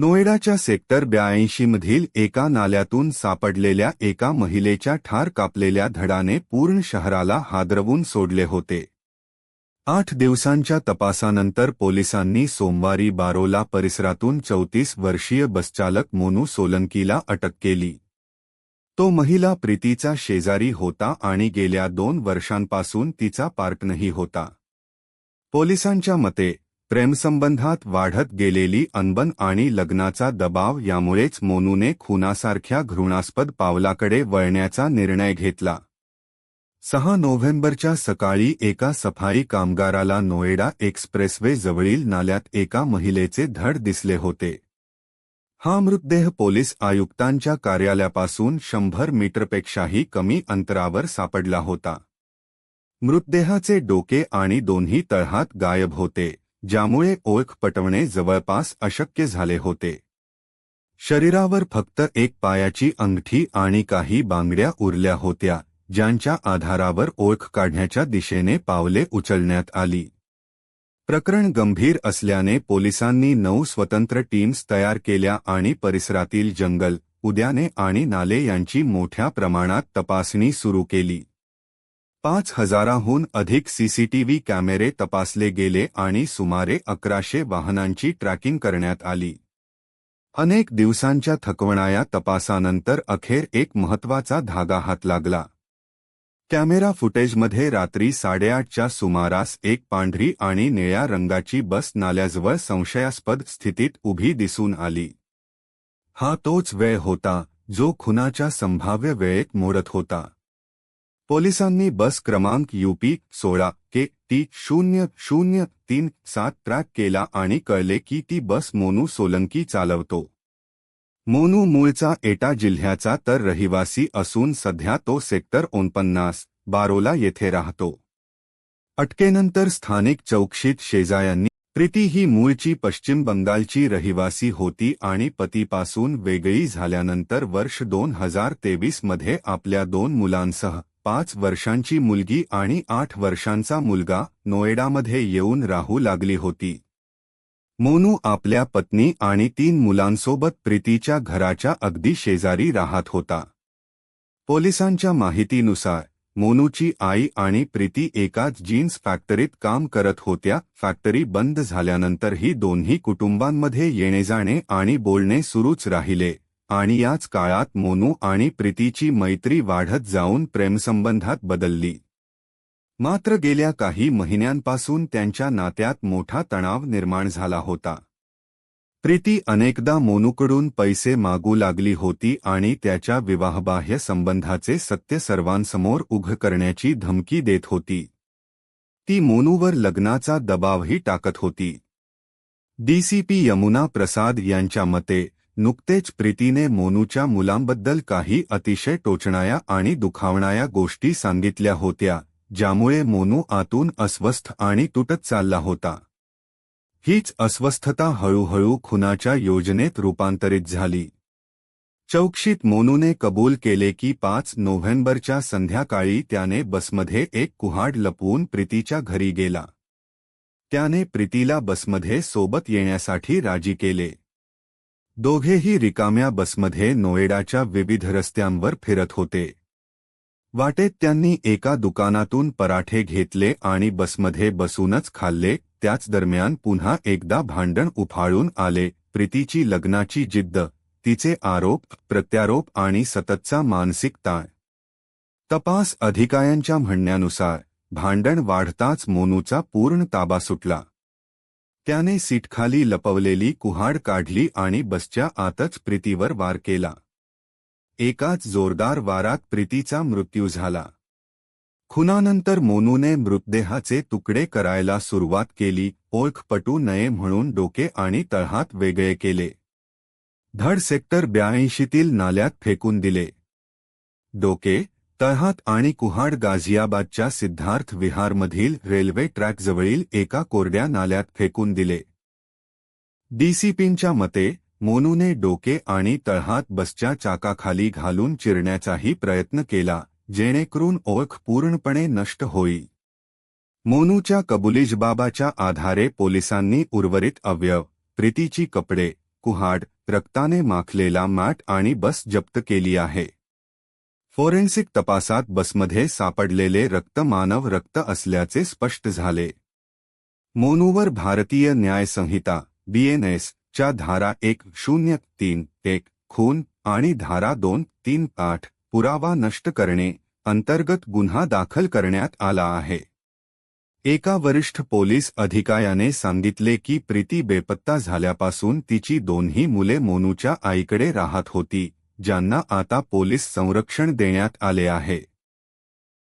नोएडाच्या sector ब्याऐंशी मधील एका नाल्यातून सापडलेल्या एका महिलेच्या ठार कापलेल्या धडाने पूर्ण शहराला हादरवून सोडले होते. आठ दिवसांच्या तपासानंतर पोलिसांनी सोमवारी बारोला परिसरातून चौतीस वर्षीय बसचालक मोनू सोलंकीला अटक केली. तो महिला प्रीतीचा शेजारी होता आणि गेल्या दोन वर्षांपासून तिचा पार्टनही होता. पोलिसांच्या मते प्रेमसंबंधात वाढत गेलेली अनबन आणि लग्नाचा दबाव यामुळेच मोनूने खुनासारख्या घृणास्पद पावलाकडे वळण्याचा निर्णय घेतला. सहा नोव्हेंबरच्या सकाळी एका सफाई कामगाराला नोएडा एक्सप्रेसवे जवळील नाल्यात एका महिलेचे धड दिसले होते. हा मृतदेह पोलीस आयुक्तांच्या कार्यालयापासून शंभर मीटरपेक्षाही कमी अंतरावर सापडला होता. मृतदेहाचे डोके आणि दोन्ही तळहात गायब होते. ज्यामुळे ओळख पटवणे जवळपास अशक्य झाले होते. शरीरावर फक्त एक पायाची अंगठी आणि काही बांगड्या उरल्या होत्या ज्यांच्या आधारावर ओळख काढण्याच्या दिशेने पावले उचलण्यात आली. प्रकरण गंभीर असल्याने पोलिसांनी नऊ स्वतंत्र टीम्स तयार केल्या आणि परिसरातील जंगल उद्याने आणि नाले यांची मोठ्या प्रमाणात तपासणी सुरू केली. पाच हजाराहून अधिक सीसीटीव्ही कॅमेरे तपासले गेले आणि सुमारे अकराशे वाहनांची ट्रॅकिंग करण्यात आली. अनेक दिवसांच्या थकवणाया तपासानंतर अखेर एक महत्त्वाचा धागा हात लागला. कॅमेरा फुटेजमध्ये रात्री साडेआठच्या सुमारास एक पांढरी आणि निळ्या रंगाची बस नाल्याजवळ संशयास्पद स्थितीत उभी दिसून आली. हा तोच वेळ होता जो खुनाच्या संभाव्य वेळेत मोडत होता. पोलिसांनी बस क्रमांक यूपी सोळा के टी शून्य शून्य तीन सात ट्रॅक केला आणि कळले की ती बस मोनू सोलंकी चालवतो. मोनू मूळचा एटा जिल्ह्याचा तर रहिवासी असून सध्या तो सेक्टर ओनपन्नास बारोला येथे राहतो. अटकेनंतर स्थानिक चौकशीत शेजायांनी प्रीती ही मूळची पश्चिम बंगालची रहिवासी होती आणि पतीपासून वेगळी झाल्यानंतर वर्ष दोन हजार तेवीसमध्ये आपल्या दोन मुलांसह पाच वर्षांची मुलगी आणि आठ वर्षांचा मुलगा नोएडामध्ये येऊन राहू लागली होती. मोनू आपल्या पत्नी आणि तीन मुलांसोबत प्रीतीच्या घराच्या अगदी शेजारी राहत होता. पोलिसांच्या माहितीनुसार मोनूची आई आणि प्रीती एकाच जीन्स फॅक्टरीत काम करत होत्या. फॅक्टरी बंद झाल्यानंतरही दोन्ही कुटुंबांमध्ये येणे जाणे आणि बोलणे सुरूच राहिले. आणि याच काळात मोनू आणि प्रीतीची मैत्री वाढत जाऊन प्रेमसंबंधात बदलली. मात्र गेल्या काही महिन्यांपासून त्यांच्या नात्यात मोठा तणाव निर्माण झाला होता. प्रीती अनेकदा मोनूकडून पैसे मागू लागली होती आणि त्याच्या विवाहबाह्य संबंधाचे सत्य सर्वांसमोर उघ करण्याची धमकी देत होती. ती मोनूवर लग्नाचा दबावही टाकत होती. डीसीपी यमुना प्रसाद यांच्या मते नुकतेच प्रीतीने मोनूच्या मुलांबद्दल काही अतिशय टोचणाया आणि दुखावणाया गोष्टी सांगितल्या होत्या ज्यामुळे मोनू आतून अस्वस्थ आणि तुटत चालला होता. हीच अस्वस्थता हळूहळू खुनाच्या योजनेत रूपांतरित झाली. चौकशीत मोनूने कबूल केले की पाच नोव्हेंबरच्या संध्याकाळी त्याने बसमध्ये एक कुहाड लपवून प्रीतीच्या घरी गेला. त्याने प्रीतीला बसमध्ये सोबत येण्यासाठी राजी केले. दोघेही रिकाम्या बसमध्ये नोएडाच्या विविध रस्त्यांवर फिरत होते. वाटेत त्यांनी एका दुकानातून पराठे घेतले आणि बसमध्ये बसूनच खाल्ले. त्याच दरम्यान पुन्हा एकदा भांडण उफाळून आले. प्रीतीची लग्नाची जिद्द तिचे आरोप प्रत्यारोप आणि सततचा मानसिक ताण. तपास अधिकाऱ्यांच्या म्हणण्यानुसार भांडण वाढताच मोनूचा पूर्ण ताबा सुटला. त्याने सीटखाली लपवलेली कुहाड काढली आणि बसच्या आतच प्रीतीवर वार केला. एकाच जोरदार वारात प्रीतीचा मृत्यू झाला. खुनानंतर मोनूने मृतदेहाचे तुकडे करायला सुरुवात केली ओळख पटू नये म्हणून डोके आणि तळहात वेगळे केले. धड सेक्टर ब्याऐंशीतील नाल्यात फेकून दिले. डोके तळहात आणि कुहाड गाझियाबादच्या सिद्धार्थ विहारमधील रेल्वे ट्रॅकजवळील एका कोरड्या नाल्यात फेकून दिले. डीसीपींच्या मते मोनूने डोके आणि तळहात बसच्या चाकाखाली घालून चिरण्याचाही प्रयत्न केला जेणेकरून ओळख पूर्णपणे नष्ट होई. मोनूच्या कबुलीजबाबाच्या आधारे पोलिसांनी उर्वरित अवयव प्रीतीची कपडे कुहाड रक्ताने माखलेला मॅट आणि बस जप्त केली आहे. फोरेन्सिक तपासात बसमध्ये सापडलेले रक्त मानव रक्त असल्याचे स्पष्ट झाले. मोनूवर भारतीय न्याय संहिता बीएनएस च्या धारा एक शून्य तीन एक खून आणि धारा दोन तीन आठ पुरावा नष्ट करणे अंतर्गत गुन्हा दाखल करण्यात आला आहे. एका वरिष्ठ पोलीस अधिकाऱ्याने सांगितले की प्रीती बेपत्ता झाल्यापासून तिची दोन्ही मुले मोनूच्या आईकडे राहत होती. ज्यांना आता पोलीस संरक्षण देण्यात आले आहे.